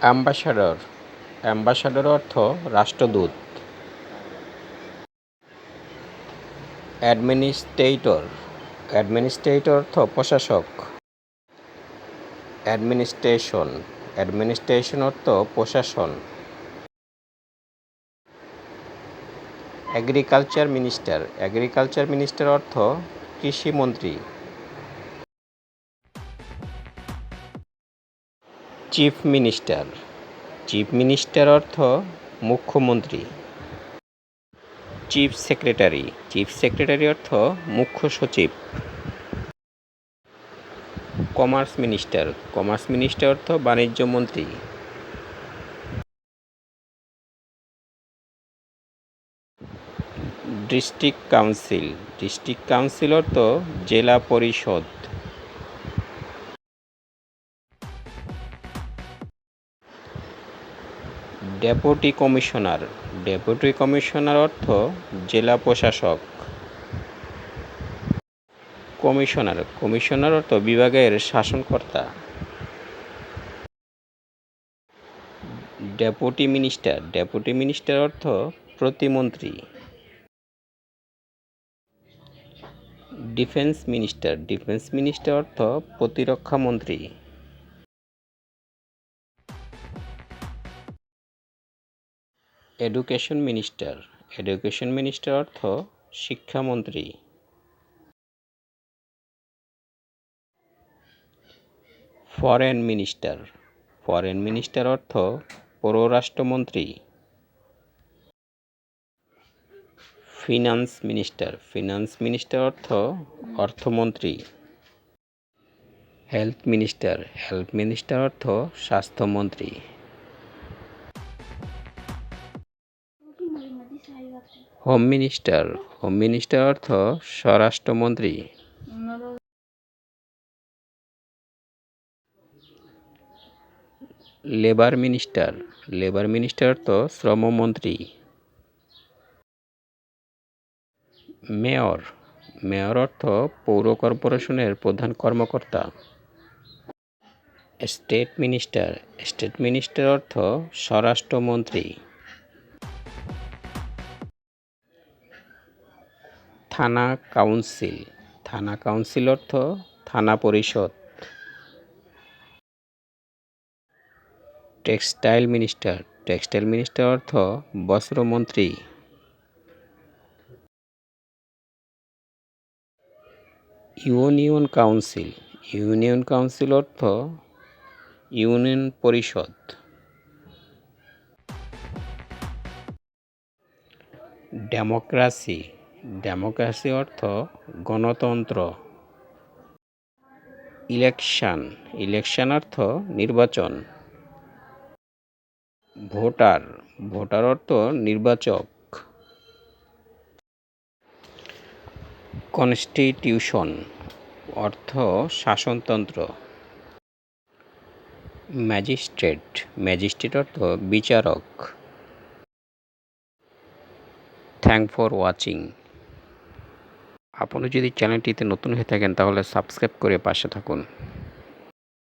Ambassador. Ambassador অর্থ রাষ্ট্রদূত। Administrator. Administrator অর্থ প্রশাসক। অ্যাডমিনিস্ট্রেশন। অ্যাডমিনিস্ট্রেশন অর্থ প্রশাসন। Agriculture minister. এগ্রিকালচার মিনিস্টার অর্থ কৃষিমন্ত্রী। চিফ মিনিস্টার চিফ মিনিস্টার অর্থ মুখ্যমন্ত্রী। চিফ সেক্রেটারি চিফ সেক্রেটারি অর্থ মুখ্য সচিব। কমার্স মিনিস্টার কমার্স মিনিস্টার অর্থ বাণিজ্য মন্ত্রী। ডিস্ট্রিক্ট কাউন্সিল ডিস্ট্রিক্ট কাউন্সিল অর্থ জেলা পরিষদ। Deputy commissioner. ডেপুটি কমিশনার অর্থ জেলা প্রশাসক। কমিশনার কমিশনার অর্থ বিভাগের শাসনকর্তা। ডেপুটি মিনিস্টার ডেপুটি মিনিস্টার অর্থ প্রতিমন্ত্রী। ডিফেন্স মিনিস্টার ডিফেন্স মিনিস্টার অর্থ প্রতিরক্ষা মন্ত্রী। Education minister. এডুকেশন মিনিস্টার অর্থ শিক্ষামন্ত্রী। Foreign minister. ফরেন মিনিস্টার অর্থ পররাষ্ট্রমন্ত্রী। Finance minister. ফিনান্স মিনিস্টার অর্থ অর্থমন্ত্রী। Health minister. হেলথ মিনিস্টার অর্থ স্বাস্থ্যমন্ত্রী। হোম মিনিস্টার হোম মিনিস্টার অর্থ স্বরাষ্ট্রমন্ত্রী। লেবার মিনিস্টার লেবার মিনিস্টার অর্থ শ্রমমন্ত্রী। মেয়র মেয়র অর্থ পৌর কর্পোরেশনের প্রধান কর্মকর্তা। স্টেট মিনিস্টার স্টেট মিনিস্টার অর্থ স্বরাষ্ট্রমন্ত্রী। থানা কাউন্সিল। থানা কাউন্সিল অর্থ থানা পরিষদ। Textile minister. টেক্সটাইল মিনিস্টার অর্থ বস্ত্রমন্ত্রী। Union council. ইউনিয়ন কাউন্সিল অর্থ ইউনিয়ন পরিষদ। ডেমোক্রাসি। ডেমোক্রাসি অর্থ গণতন্ত্র। ইলেকশান। ইলেকশন অর্থ নির্বাচন। ভোটার। ভোটার অর্থ নির্বাচক। কনস্টিটিউশন অর্থ শাসনতন্ত্র। ম্যাজিস্ট্রেট। ম্যাজিস্ট্রেট অর্থ বিচারক। Thank for watching. আপনি যদি চ্যানেলটিতে নতুন হয়ে থাকেন তাহলে সাবস্ক্রাইব করে পাশে থাকুন।